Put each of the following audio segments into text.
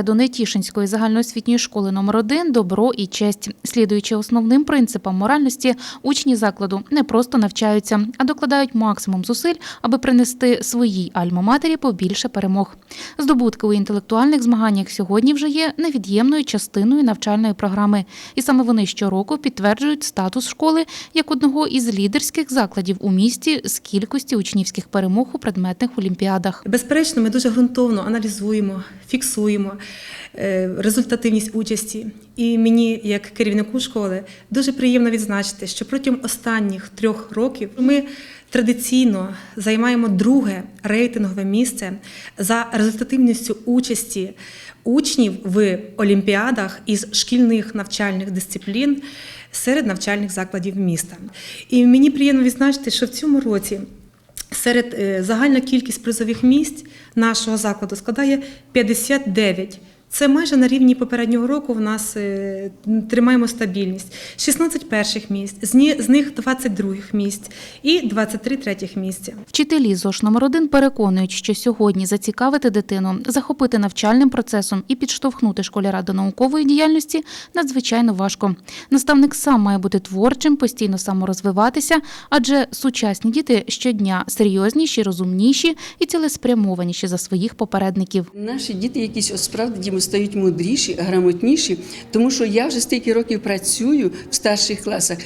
кредо Нетішинської загальноосвітньої школи номер 1 добро і честь. Слідуючи основним принципам моральності, учні закладу не просто навчаються, а докладають максимум зусиль, аби принести своїй альма-матері побільше перемог. Здобутки у інтелектуальних змаганнях сьогодні вже є невід'ємною частиною навчальної програми, і саме вони щороку підтверджують статус школи як одного із лідерських закладів у місті з кількості учнівських перемог у предметних олімпіадах. Безперечно, ми дуже ґрунтовно аналізуємо, фіксуємо результативність участі. І мені, як керівнику школи, дуже приємно відзначити, що протягом останніх трьох років ми традиційно займаємо друге рейтингове місце за результативністю участі учнів в олімпіадах із шкільних навчальних дисциплін серед навчальних закладів міста. І мені приємно відзначити, що в цьому році. Серед е, загальна кількість призових місць нашого закладу складає 59. Це майже на рівні попереднього року. В нас е, тримаємо стабільність. 16 перших місць, з ні- з них 20 других місць і 23 третіх місця. Вчителі ЗОШ номер 1 переконують, що сьогодні зацікавити дитину, захопити навчальним процесом і підштовхнути школяра до наукової діяльності надзвичайно важко. Наставник сам має бути творчим, постійно саморозвиватися, адже сучасні діти щодня серйозніші, розумніші і цілеспрямованіші за своїх попередників. Наші діти якісь от справді стають мудріші, грамотніші, тому що я вже стільки років працюю в старших класах.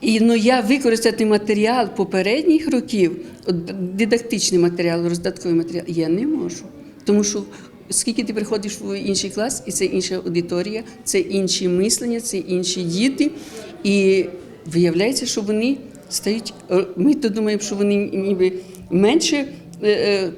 І ну, я використати матеріал попередніх років, дидактичний матеріал, роздатковий матеріал, я не можу. Тому що скільки ти приходиш в інший клас, і це інша аудиторія, це інші мислення, це інші діти. І виявляється, що вони стають. е, Ми то думаємо, що вони ніби менше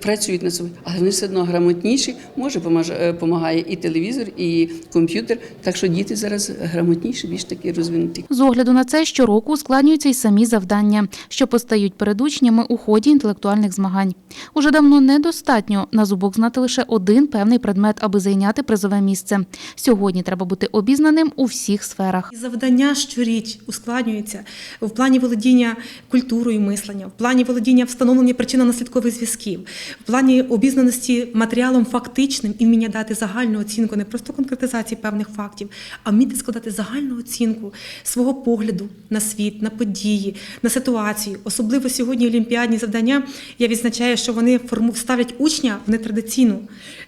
працюють над собою, але вони все одно грамотніші. Може, допомагає і телевізор, і комп'ютер. Так що діти зараз грамотніші, більш такі розвинуті. З огляду на це щороку ускладнюються й самі завдання, що постають перед учнями у ході інтелектуальних змагань. Уже давно недостатньо на зубок знати лише один певний предмет, аби зайняти призове місце. Сьогодні треба бути обізнаним у всіх сферах. Завдання щоріч ускладнюються в плані володіння культурою мислення, в плані володіння встановлення причинно-наслідкових зв'язків, в плані обізнаності матеріалом фактичним і вміння дати загальну оцінку, не просто конкретизації певних фактів, а вміти складати загальну оцінку свого погляду на світ, на події, на ситуацію. Особливо сьогодні олімпіадні завдання. Я відзначаю, що вони ставлять учня в нетрадиційну,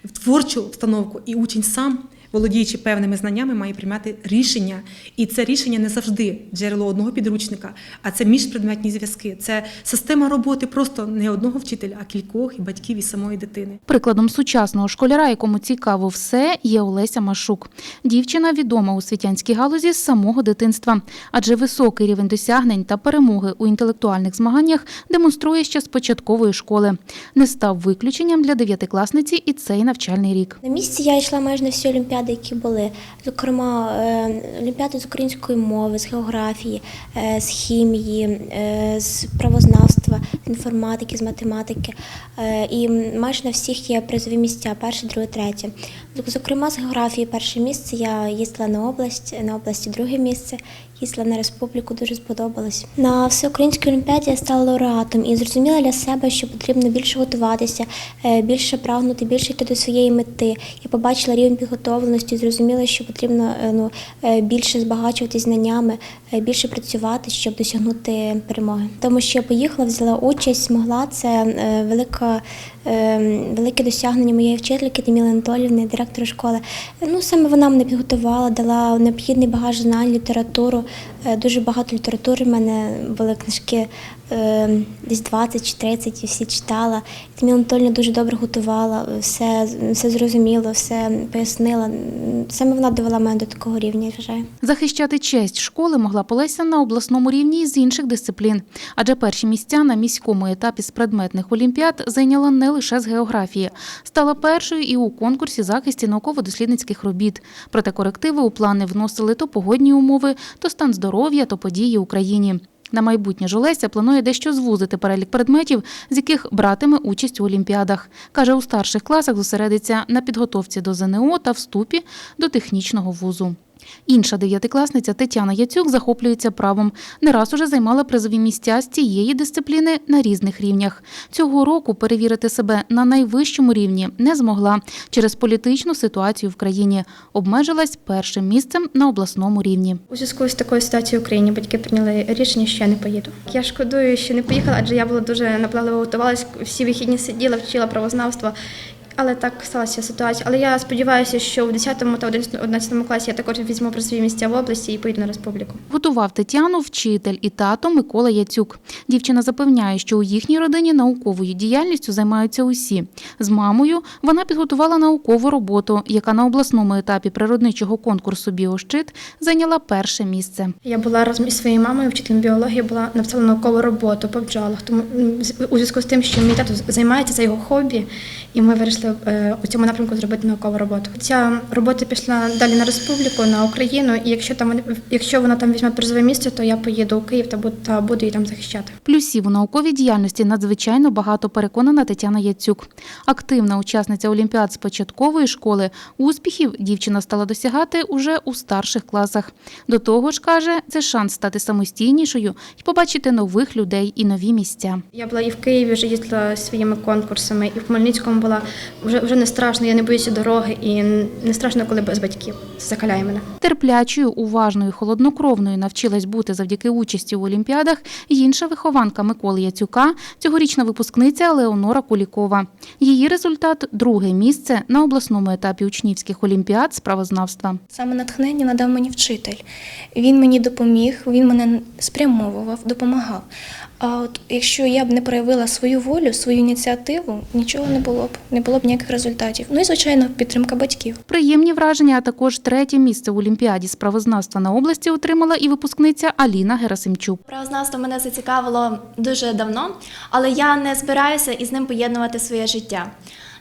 в творчу обстановку, і учень сам володіючи певними знаннями, має приймати рішення. І це рішення не завжди джерело одного підручника, а це міжпредметні зв'язки. Це система роботи просто не одного вчителя, а кількох і батьків і самої дитини. Прикладом сучасного школяра, якому цікаво все, є Олеся Машук. Дівчина відома у світянській галузі з самого дитинства, адже високий рівень досягнень та перемоги у інтелектуальних змаганнях демонструє ще з початкової школи. Не став виключенням для дев'ятикласниці і цей навчальний рік. На місці я йшла майже на всі олімпіади, які були. Зокрема, е, олімпіади з української мови, з географії, е, з хімії, е, з правознавства, з інформатики, з математики. Е, І майже на всіх є призові місця перше, друге, третє. Зокрема, з географії перше місце я їздила на область, на області друге місце, їздила на республіку, дуже сподобалось. На всеукраїнській олімпіаді я стала лауреатом і зрозуміла для себе, що потрібно більше готуватися, е, більше прагнути, більше йти до своєї мети. Я побачила рівень підготовленості, зрозуміла, що потрібно е, ну, більше збагачувати знаннями, більше працювати, щоб досягнути перемоги. Тому що я поїхала, взяла участь, змогла. Це е, велика. Е, Велике досягнення моєї вчительки Таміли Анатолівни, директора школи. Ну саме вона мене підготувала, дала необхідний багаж знань, літературу. Е, Дуже багато літератури в мене були книжки е, десь 20 чи 30, і всі читала. Таміла Анатолівна дуже добре готувала, все, все зрозуміло, все пояснила. Саме вона довела мене до такого рівня, я вважаю. Захищати честь школи могла Полеся на обласному рівні і з інших дисциплін, адже перші місця на міському етапі з предметних олімпіад зайняла не лише з географії, стала першою і у конкурсі захисті науково-дослідницьких робіт. Проте корективи у плани вносили то погодні умови, то стан здоров'я, то події Україні. На майбутнє Жолеся планує дещо звузити перелік предметів, з яких братиме участь у олімпіадах. Каже, у старших класах зосередиться на підготовці до ЗНО та вступі до технічного вузу. Інша дев'ятикласниця Тетяна Яцюк захоплюється правом. Не раз уже займала призові місця з цієї дисципліни на різних рівнях. Цього року перевірити себе на найвищому рівні не змогла через політичну ситуацію в країні. Обмежилась першим місцем на обласному рівні. У зв'язку з такою ситуацією в Україні батьки прийняли рішення, що я не поїду. Я шкодую, що не поїхала, адже я була дуже наполегливо готувалась, всі вихідні сиділа, вчила правознавство. Але так сталася ситуація. Але я сподіваюся, що в 10 та 11 класі я також візьму призові місця в області і поїду на республіку. Готував Тетяну вчитель і тато Микола Яцюк. Дівчина запевняє, що у їхній родині науковою діяльністю займаються усі. З мамою вона підготувала наукову роботу, яка на обласному етапі природничого конкурсу «Біощит» зайняла перше місце. Я була разом із своєю мамою, вчителем біології, була написала наукову роботу по бджолах. Тому у зв'язку з тим, що мій тато займається це його хобі, і ми вирішили е, у цьому напрямку зробити наукову роботу. Ця робота пішла далі на республіку, на Україну. І якщо там якщо вона там візьме призове місце, то я поїду у Київ та буду, та буду її там захищати. Плюсів у науковій діяльності надзвичайно багато переконана Тетяна Яцюк. Активна учасниця олімпіад з початкової школи. Успіхів дівчина стала досягати уже у старших класах. До того ж, каже, це шанс стати самостійнішою і побачити нових людей і нові місця. Я була і в Києві, вже їздила своїми конкурсами, і в Хмельницькому була вже вже не страшно. Я не боюся дороги, і не страшно, коли без батьків. Це закаляє мене. Терплячою, уважною, холоднокровною навчилась бути завдяки участі у олімпіадах інша вихованка Миколи Яцюка, цьогорічна випускниця Леонора Кулікова. Її результат друге місце на обласному етапі учнівських олімпіад з правознавства. Саме натхнення надав мені вчитель. Він мені допоміг, він мене спрямовував, допомагав. А от якщо я б не проявила свою волю, свою ініціативу, нічого не було б, не було б ніяких результатів. Ну і звичайно, підтримка батьків. Приємні враження, а також третє місце в олімпіаді з правознавства на області отримала і випускниця Аліна Герасимчук. Правознавство мене зацікавило дуже давно, але я не збираюся із ним поєднувати своє життя.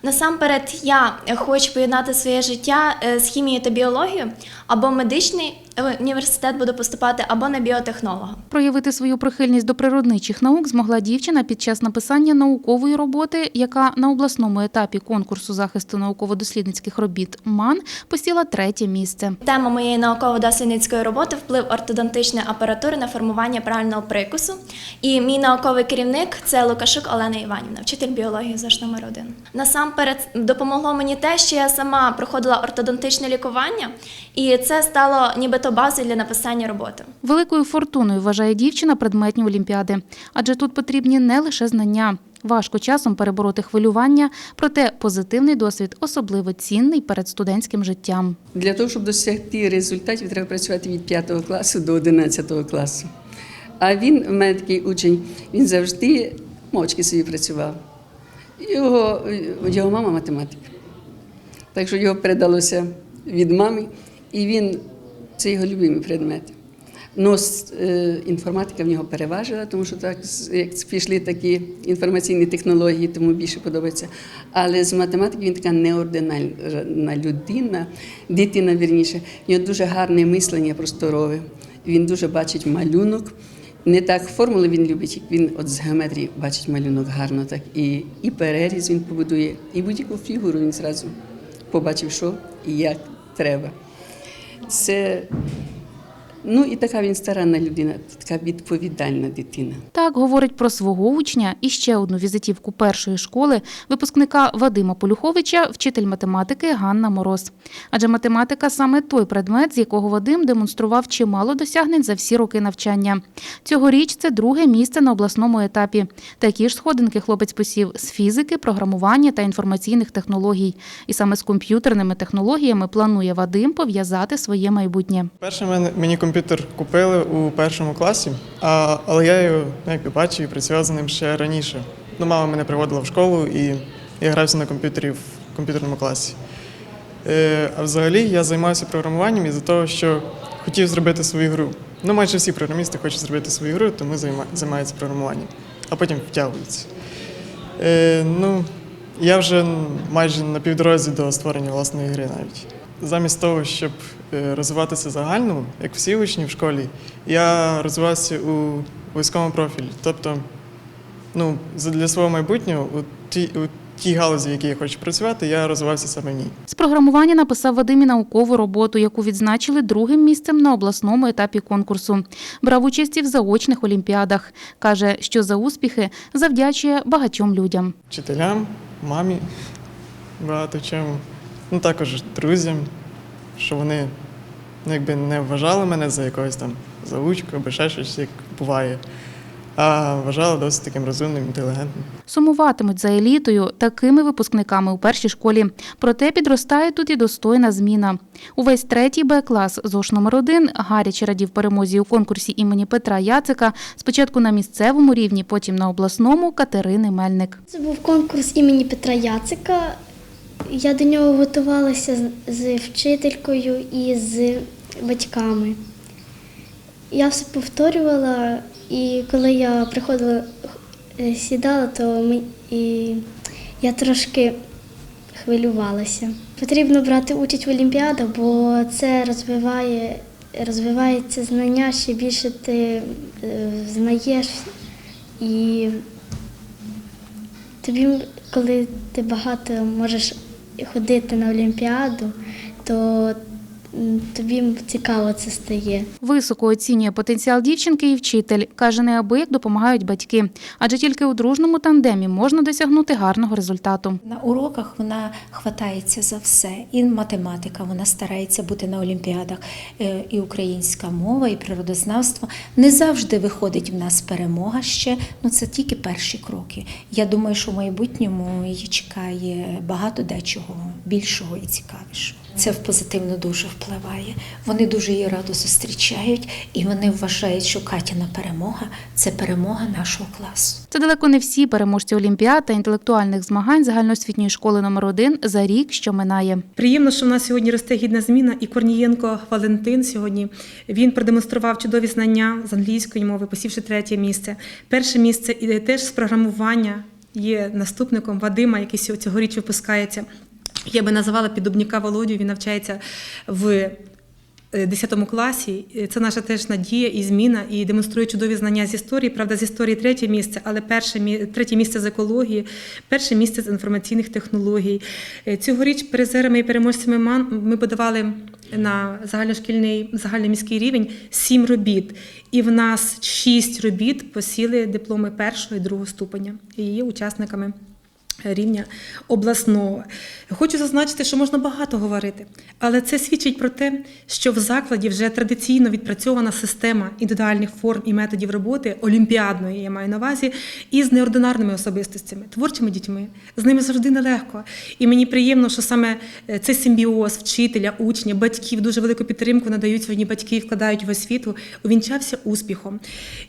Насамперед, я хочу поєднати своє життя е, з хімією та біологією, або медичний університет буду поступати, або на біотехнолога. Проявити свою прихильність до природничих наук змогла дівчина під час написання наукової роботи, яка на обласному етапі конкурсу захисту науково-дослідницьких робіт МАН посіла третє місце. Тема моєї науково-дослідницької роботи вплив ортодонтичної апаратури на формування правильного прикусу. І мій науковий керівник це Лукашук Олена Іванівна, вчитель біології ЗОЖ номер 1 Насамперед допомогло мені те, що я сама проходила ортодонтичне лікування, і це стало нібито базою для написання роботи. Великою фортуною вважає дівчина предметні олімпіади, адже тут потрібні не лише знання. Важко часом перебороти хвилювання, проте позитивний досвід особливо цінний перед студентським життям. Для того, щоб досягти результатів, треба працювати від 5 класу до 11 класу. А він, в мене такий учень, він завжди мовчки собі працював. Його, його мама математик. Так що його передалося від мами, і він це його любимий предмет. Ну, інформатика в нього переважила, тому що так, як пішли такі інформаційні технології, тому більше подобається. Але з математики він така неординарна людина, дитина вірніше. В нього дуже гарне мислення просторове. Він дуже бачить малюнок. Не так формули він любить, як він от з геометрії бачить малюнок гарно, так і, і переріз він побудує, і будь-яку фігуру він зразу побачив, що і як треба. Це ну і така він старанна людина, така відповідальна дитина. Так говорить про свого учня і ще одну візитівку першої школи випускника Вадима Полюховича, вчитель математики Ганна Мороз. Адже математика саме той предмет, з якого Вадим демонстрував чимало досягнень за всі роки навчання. Цьогоріч це друге місце на обласному етапі. Такі ж сходинки хлопець посів з фізики, програмування та інформаційних технологій. І саме з комп'ютерними технологіями планує Вадим пов'язати своє майбутнє. Перше мене- мені комп'ютер купили у першому класі, а, але я його якби бачив і працював з ним ще раніше. Ну, мама мене приводила в школу і я грався на комп'ютері в комп'ютерному класі. Е, а взагалі я займався програмуванням із-за того, що хотів зробити свою гру. Ну, майже всі програмісти хочуть зробити свою гру, тому займа- займаються програмуванням, а потім втягуються. Е, ну, я вже майже на півдорозі до створення власної гри навіть. Замість того, щоб е, розвиватися загально, як всі учні в школі, я розвивався у військовому профілі. Тобто, ну, для свого майбутнього у, ті, у тій галузі, в якій я хочу працювати, я розвивався саме в ній. З програмування написав Вадим і наукову роботу, яку відзначили другим місцем на обласному етапі конкурсу. Брав участь і в заочних олімпіадах. Каже, що за успіхи завдячує багатьом людям. Вчителям, мамі багато чому. Ну також друзям, що вони ну, якби не вважали мене за якогось там заучку або ще щось, як буває, а вважали досить таким розумним, інтелігентним. Сумуватимуть за елітою такими випускниками у першій школі. Проте підростає тут і достойна зміна. Увесь третій Б-клас ЗОШ номер 1 гаряче радів перемозі у конкурсі імені Петра Яцика. Спочатку на місцевому рівні, потім на обласному Катерини Мельник. Це був конкурс імені Петра Яцика. Я до нього готувалася з- вчителькою і з батьками. Я все повторювала, і коли я приходила, е, сідала, то ми, і я трошки хвилювалася. Потрібно брати участь в Олімпіадах, бо це розвиває, розвивається знання, ще більше ти е, знаєш і Тобі, коли ти багато можеш ходити на Олімпіаду, то тобі цікаво це стає. Високо оцінює потенціал дівчинки і вчитель. Каже, неабияк допомагають батьки. Адже тільки у дружному тандемі можна досягнути гарного результату. На уроках вона хватається за все. І математика, вона старається бути на олімпіадах, е, і українська мова, і природознавство. Не завжди виходить в нас перемога ще. Ну це тільки перші кроки. Я думаю, що в майбутньому її чекає багато дечого більшого і цікавішого. Це в позитивно дуже впливає. Вони дуже її радо зустрічають, і вони вважають, що Катіна перемога це перемога нашого класу. Це далеко не всі переможці олімпіад та інтелектуальних змагань загальноосвітньої школи номер 1 за рік, що минає. Приємно, що в нас сьогодні росте гідна зміна, і Корнієнко Валентин сьогодні він продемонстрував чудові знання з англійської мови, посівши третє місце. Перше місце і теж з програмування є наступником Вадима, який цьогоріч випускається. Я би називала піддубніка Володю. Він навчається в е, 10 класі. Е, Це наша теж надія і зміна, і демонструє чудові знання з історії. Правда, з історії третє місце, але перше третє місце з екології, перше місце з інформаційних технологій. Е, Цьогоріч призерами і переможцями МАН ми подавали на загальношкільний загальноміський рівень сім робіт. І в нас шість робіт посіли дипломи першого і другого ступеня і є учасниками рівня обласного. Хочу зазначити, що можна багато говорити, але це свідчить про те, що в закладі вже традиційно відпрацьована система індивідуальних форм і методів роботи олімпіадної, я маю на увазі, із неординарними особистостями, творчими дітьми. З ними завжди нелегко. І мені приємно, що саме е, цей симбіоз вчителя, учня, батьків дуже велику підтримку надають сьогодні батьки і вкладають в освіту, увінчався успіхом.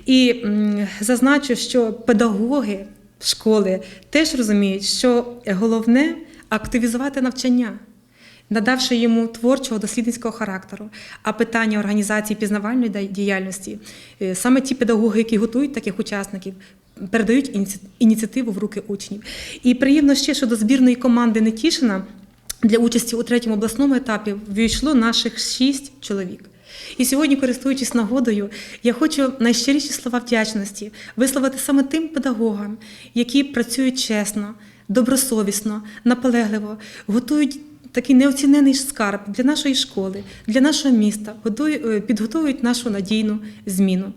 І зазначу, що педагоги школи теж розуміють, що головне активізувати навчання. Надавши йому творчого дослідницького характеру, а питання організації пізнавальної діяльності, е, саме ті педагоги, які готують таких учасників, передають ініціативу в руки учнів. І приємно ще, що до збірної команди Нетішина для участі у третьому обласному етапі ввійшло наших шість чоловік. І сьогодні, користуючись нагодою, я хочу найщиріші слова вдячності висловити саме тим педагогам, які працюють чесно, добросовісно, наполегливо, готують такий неоцінений скарб для нашої школи, для нашого міста, е, підготовують нашу надійну зміну.